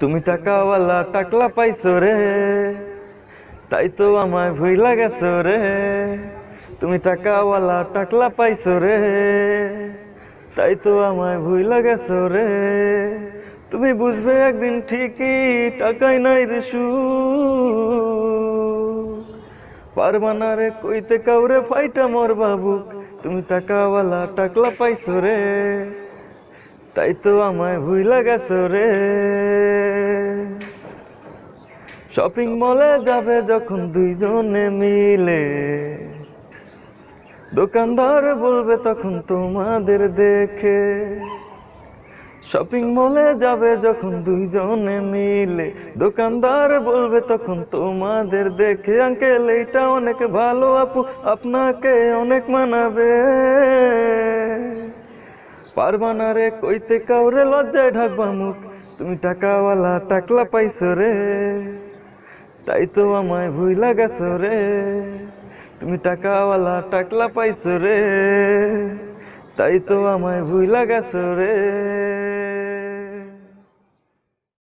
তুমি টাকাওয়ালা টাকলা পাইছো রে। তাই তো আমায় ভুইলা গেছো রে। তুমি টাকাওয়ালা টাকলা পাইছো রে। তাই তো আমায় ভুইলা গেছো রে। তুমি বুঝবে একদিন ঠিকই টাকাই নাই রে সু। পারবা রে কইতে কাউরে ফাইটা মোর বাবু তুমি টাকাওয়ালা টাকলা পাইছো রে। তাই তো আমায় ভুইলা গেছো রে। শপিং মলে যাবে যখন দুইজনে মিলে। দোকানদার বলবে তখন তোমাদের দেখে। শপিং মলে যাবে যখন দুইজনে মিলে। দোকানদার বলবে তখন তোমাদের দেখে। আঙ্কেল, এইটা অনেক ভালো আপু, আপনাকে অনেক মানাবে। পারবা না রে, কইতে কাউরে লজ্জায় ঢাকবা মুখ। তুমি টাকাওয়ালা টাকলা পাইছো রে। তাই তো আমায় ভুইলা গেছো রে। তুমি টাকাওয়ালা টাকলা পাইছো রে। তাই তো আমায় ভুইলা গেছো রে।